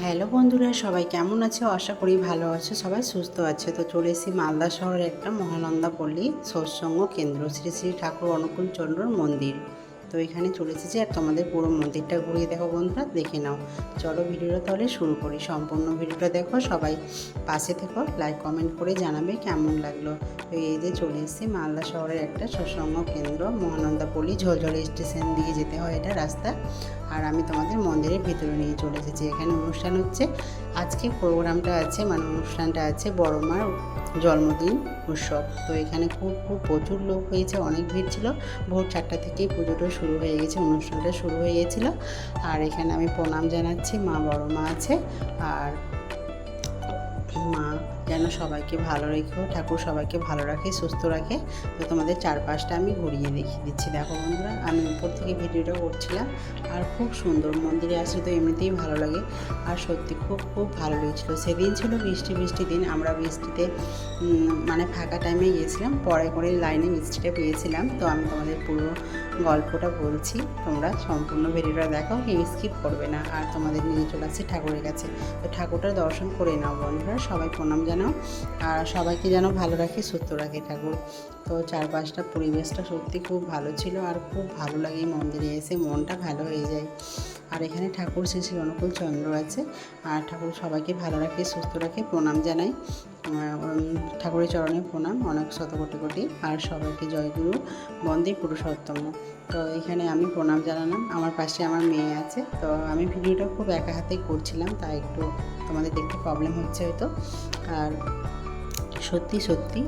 Hello বন্ধুরা, সবাই কেমন আছে? আশা করি ভালো আছো। সবাই সুস্থ আছে। তো চলে এসেছি মালদা শহরের একটা মহানন্দা পল্লী, সৎসঙ্গ কেন্দ্র, শ্রী শ্রী ঠাকুর অনুকূল চন্দ্রর মন্দির। তো এখানে চলে এসেছি আর তোমাদের পুরো মন্দিরটা ঘুরিয়ে দেখো বন্ধুরা, দেখে নাও। চলো ভিডিওটা তাহলে শুরু করি। সম্পূর্ণ ভিডিওটা দেখো, সবাই পাশে থেকো লাইক কমেন্ট করে জানাবে কেমন লাগল। তো এই যে চলে এসেছি মালদা শহরের একটা সৎসঙ্গ কেন্দ্র মহানন্দা পল্লী ঝলঝলি স্টেশন দিয়ে যেতে হয় এটা রাস্তা। আর আমি তোমাদের মন্দিরের ভিতরে নিয়ে চলে এসেছি। এখানে অনুষ্ঠান হচ্ছে, আজকে প্রোগ্রামটা আছে মানে অনুষ্ঠানটা আছে বড় মার জন্মদিন, উৎসব। তো এখানে খুব খুব প্রচুর লোক হয়েছে, অনেক ভিড় ছিল। ভোর চারটা থেকেই পুজোটা শুরু হয়ে গেছে, অনুষ্ঠানটা শুরু হয়ে গেছিল। আর এখানে আমি প্রণাম জানাচ্ছি, মা, বড় মা আছে, আর মা যেন সবাইকে ভালো রেখেও ঠাকুর সবাইকে ভালো রাখে, সুস্থ রাখে। তো তোমাদের চারপাশটা আমি ঘুরিয়ে দেখিয়ে দিচ্ছি। দেখো বন্ধুরা, আমি উপর থেকে ভিডিওটা করছিলাম আর খুব সুন্দর মন্দিরে আসলে তো এমনিতেই ভালো লাগে। আর সত্যি খুব খুব ভালো লেগেছিলো। সেদিন ছিল বৃষ্টি বৃষ্টি দিন। আমরা বৃষ্টিতে মানে ফাঁকা টাইমে গিয়েছিলাম। পরে করে লাইনে বৃষ্টিটা পেয়েছিলাম। তো আমি তোমাদের পুরো গল্পটা বলছি। তোমরা সম্পূর্ণ ভিডিওটা দেখো কেউ স্কিপ করবে না। আর তোমাদের নিয়ে চলে আসছি ঠাকুরের কাছে। তো ঠাকুরটা দর্শন করে নাও বন্ধুরা। সবাই প্রণাম জানাও আর সবাইকে যেন ভালো রাখে, সুস্থ রাখে ঠাকুর। তো চারপাশটা, পরিবেশটা সত্যি খুব ভালো ছিল, আর খুব ভালো লাগে মন্দিরে এসে, মনটা ভালো হয়ে যায়। আর এখানে ঠাকুর শ্রী শ্রী অনুকূল চন্দ্র আছে, আর ঠাকুর সবাইকে ভালো রাখে, সুস্থ রাখে, প্রণাম জানাই ঠাকুরের চরণে প্রণাম, অনেক শত কোটি। কোটি আর সবাইকে জয়গুরু বন্দে পুরুষোত্তম। তো এখানে আমি প্রণাম জানালাম। আমার পাশে আমার মেয়ে আছে। তো আমি ভিডিওটা খুব একা হাতেই করছিলাম, তাই একটু তোমাদের দেখতে প্রবলেম হচ্ছে হয়তো। আর সত্যি সত্যি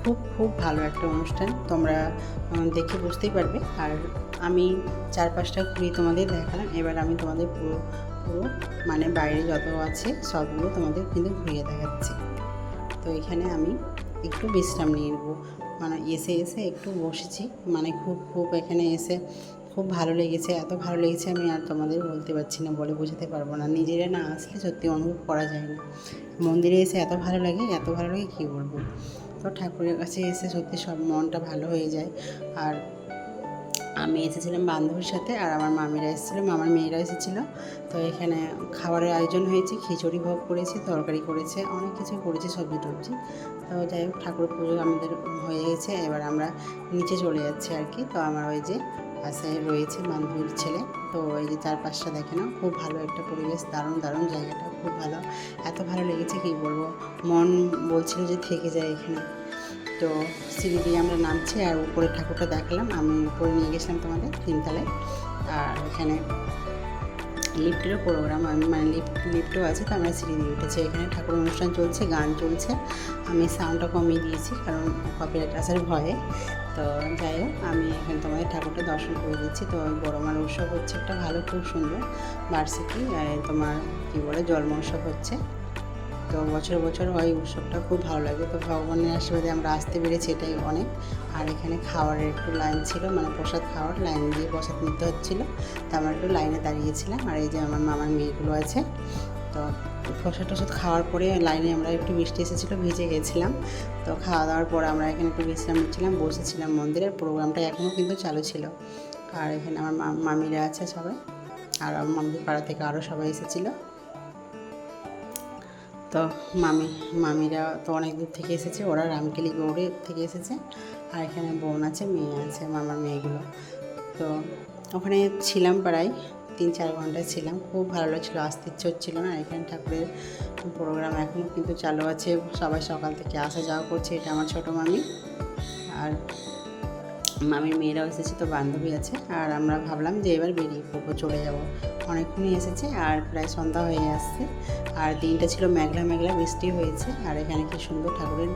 খুব খুব ভালো একটা অনুষ্ঠান। তোমরা দেখে বুঝতেই পারবে। আর আমি চারপাশটা ঘুরিয়ে তোমাদের দেখালাম। এবার আমি তোমাদের পুরো পুরো মানে বাইরে যত আছে সবগুলো তোমাদের কিন্তু ঘুরিয়ে দেখাচ্ছি। তো এখানে আমি একটু বিশ্রাম নিয়ে নেব। মানে এসে এসে একটু বসেছি। মানে খুব খুব এখানে এসে খুব ভালো লেগেছে। এত ভালো লেগেছে আমি আর তোমাদের বলতে পারছি না, বলে বোঝাতে পারব না। নিজেরা না আসলে সত্যি অনুভব করা যায় না। মন্দিরে এসে এত ভালো লাগে, এত ভালো লাগে কী বলব? তো ঠাকুরের কাছে এসে সত্যি সব মনটা ভালো হয়ে যায়। আর আমি এসেছিলাম বান্ধবীর সাথে আর আমার মামিরা এসেছিল, মামার মেয়েরা এসেছিল। তো এখানে খাবারের আয়োজন হয়েছে, খিচুড়ি ভোগ করেছে, তরকারি করেছে, অনেক কিছু করেছে, সবজি টবজি। তো যাই হোক, ঠাকুর পুজো আমাদের হয়ে গেছে, এবার আমরা নিচে চলে যাচ্ছি আর কি। তো আমার ওই যে পাশে রয়েছে বান্ধবীর ছেলে। তো এই যে চারপাশটা দেখে না খুব ভালো একটা পরিবেশ, দারুণ দারুণ জায়গাটা, খুব ভালো। এত ভালো লেগেছে, কি বলব? মন বলছিল যে থেকে যায় এখানে। তো সিঁড়ি দিয়ে আমরা নামছি আর উপরে ঠাকুরটা দেখলাম। আমি উপরে নিয়ে গেছিলাম তোমাদের তিনতলায়। আর এখানে লিফটেরও প্রোগ্রাম আমি মানে লিফট লিফটও আছে, তো আমরা সিঁড়ি দিয়ে উঠেছি। এখানে ঠাকুর অনুষ্ঠান চলছে, গান চলছে। আমি সাউন্ডটা কমিয়ে দিয়েছি, কারণ কপিরাইট আসার ভয়ে। তো যাই হোক, আমি এখানে তোমাদের ঠাকুরটা দর্শন করে দিচ্ছি। তো ওই বড় মার উৎসব হচ্ছে একটা ভালো, খুব সুন্দর। বার্ষিকী তোমার কী বলে জন্ম উৎসব হচ্ছে। তো বছর বছর হয় উৎসবটা খুব ভালো লাগে। তো ভগবানের আশীর্বাদে আমরা আসতে পেরেছি এটাই অনেক। আর এখানে খাবারের একটু লাইন ছিল মানে প্রসাদ খাওয়ার লাইন দিয়ে প্রসাদ নিতে হচ্ছিল। তো আমরা একটু লাইনে দাঁড়িয়েছিলাম, আর এই যে আমার মামার মেয়েগুলো আছে। তো প্রসাদ টসাদ খাওয়ার পরে লাইনে আমরা একটু বৃষ্টি এসেছিল, ভিজে গেছিলাম। তো খাওয়া দাওয়ার পর আমরা এখানে একটু বিশ্রাম নিচ্ছিলাম, বসেছিলাম মন্দিরের প্রোগ্রামটা এখনও কিন্তু চালু ছিল। আর এখানে আমার মামিরা আছে সবাই। আর আমার মামির পাড়া থেকে আরও সবাই এসেছিল। তো মামি, মামিরা তো অনেক দূর থেকে এসেছে, ওরা রামকেলি গৌড়ে থেকে এসেছে, আর এখানে বোন আছে, মেয়ে আছে, মামার মেয়েগুলো। তো ওখানে ছিলাম প্রায়, তিন চার ঘণ্টা ছিলাম, খুব ভালো লাগছিল আসতে ইচ্ছে হচ্ছিল না এখানে ঠাকুরের প্রোগ্রাম এখনও কিন্তু চালু আছে, সবাই সকাল থেকে আসা যাওয়া করছে, এটা আমার ছোটো মামি। আর মামির মেয়েরাও এসেছে, তো বান্ধবী আছে। আর আমরা ভাবলাম যে এবার বেরিয়ে পড়ব, চলে যাব। অনেকক্ষণই এসেছে আর প্রায় সন্ধ্যা হয়ে আসছে। আর দিনটা ছিল মেঘলা মেঘলা, বৃষ্টি হয়েছে। আর এখানে কি সুন্দর ঠাকুরের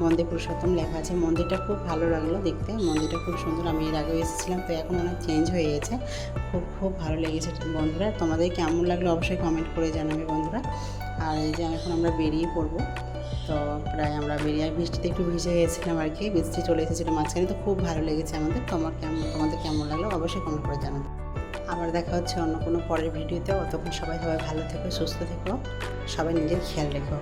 মন্দির পুরুষোত্তম লেখা আছে। মন্দিরটা খুব ভালো লাগল দেখতে। মন্দিরটা খুব সুন্দর। আমি এর আগেও এসেছিলাম, তো এখন অনেক চেঞ্জ হয়ে গেছে খুব খুব ভালো লেগেছে বন্ধুরা। তোমাদের কেমন লাগল অবশ্যই কমেন্ট করে জানাবে বন্ধুরা। আর এই যে এখন আমরা বেরিয়ে পড়ব। তো প্রায় আমরা বিরিয়ানি, বৃষ্টিতে একটু ভিজে গেছিলাম আর কি, বৃষ্টি চলে এসেছিল মাঝখানে, তো খুব ভালো লেগেছে আমাদের। তোমার কেমন, তোমাদের কেমন লাগল অবশ্যই কমেন্ট করে জানাবে। আবার দেখা হচ্ছে অন্য কোনো পরের ভিডিওতে, অতক্ষণ সবাই সবাই ভালো থেকো, সুস্থ থেকো, সবাই নিজের খেয়াল রেখো।